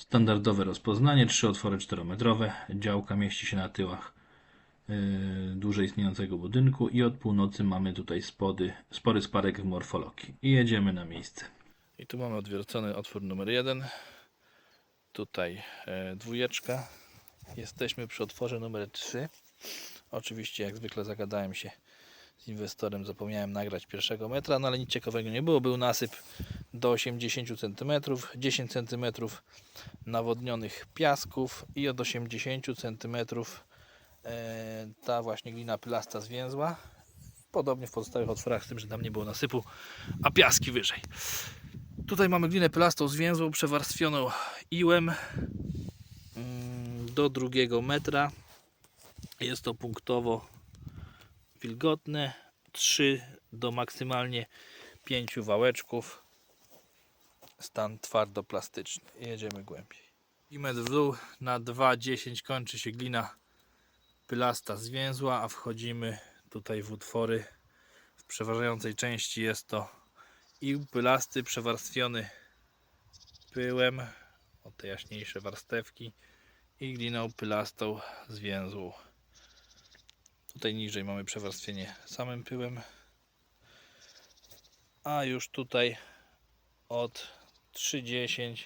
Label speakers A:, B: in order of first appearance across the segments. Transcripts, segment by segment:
A: Standardowe rozpoznanie, trzy otwory 4-metrowe. Działka mieści się na tyłach yy, dłużej istniejącego budynku i od północy mamy tutaj spody, spory spadek w morfologii. I jedziemy na miejsce. I tu mamy odwiercony otwór numer jeden. Tutaj e, dwójeczka. Jesteśmy przy otworze numer 3. Oczywiście, jak zwykle, zagadałem się z inwestorem. Zapomniałem nagrać pierwszego metra, no ale nic ciekawego nie było. Był nasyp do 80 cm, 10 cm nawodnionych piasków i od 80 cm e, ta właśnie glina plasta zwięzła. Podobnie w pozostałych otworach, z tym, że tam nie było nasypu, a piaski wyżej. Tutaj mamy glinę plastą zwięzłą, przewarstwioną iłem mm, do drugiego metra. Jest to punktowo wilgotne. 3 do maksymalnie 5 wałeczków. Stan twardoplastyczny. Jedziemy głębiej. I metr w dół na 2,10 kończy się glina pylasta zwięzła, a wchodzimy tutaj w utwory. W przeważającej części jest to ił pylasty przewarstwiony pyłem o te jaśniejsze warstewki i gliną pylastą zwięzłą. Tutaj niżej mamy przewarstwienie samym pyłem, a już tutaj od 3,10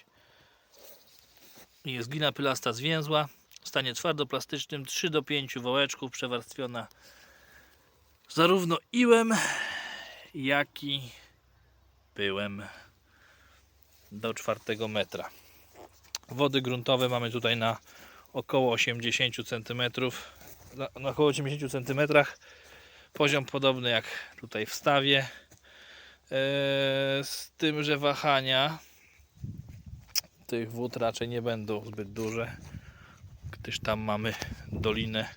A: jest glina pylasta zwięzła w stanie twardoplastycznym 3 do 5 wałeczków przewarstwiona zarówno iłem jak i pyłem do 4 metra. Wody gruntowe mamy tutaj na około 80 cm. Na, na około 80 cm. Poziom podobny jak tutaj w stawie. Eee, z tym, że wahania tych wód raczej nie będą zbyt duże, gdyż tam mamy dolinę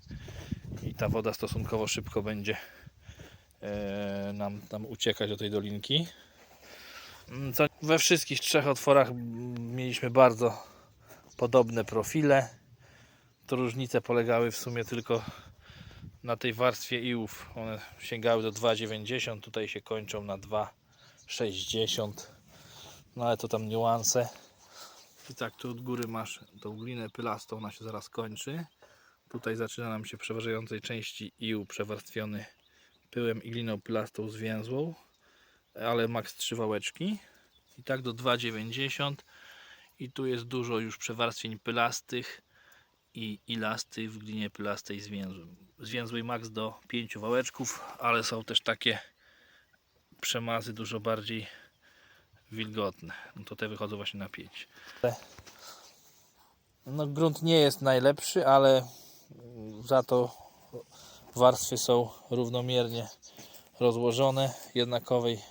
A: i ta woda stosunkowo szybko będzie eee, nam, nam uciekać do tej dolinki. Co we wszystkich trzech otworach mieliśmy bardzo podobne profile. To różnice polegały w sumie tylko na tej warstwie iłów. One sięgały do 2,90, tutaj się kończą na 2,60. No ale to tam niuanse. I tak tu od góry masz tą glinę pylastą, ona się zaraz kończy. Tutaj zaczyna nam się przeważającej części ił przewarstwiony pyłem i gliną pylastą zwięzłą ale maks 3 wałeczki i tak do 2,90 i tu jest dużo już przewarstwień pylastych i ilastych w glinie pylastej zwięzłej. Zwięzłej maks do 5 wałeczków, ale są też takie przemazy dużo bardziej wilgotne. No to te wychodzą właśnie na 5. No grunt nie jest najlepszy, ale za to warstwy są równomiernie rozłożone, jednakowej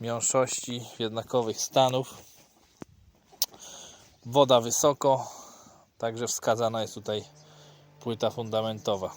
A: miąższości, jednakowych stanów. Woda wysoko, także wskazana jest tutaj płyta fundamentowa.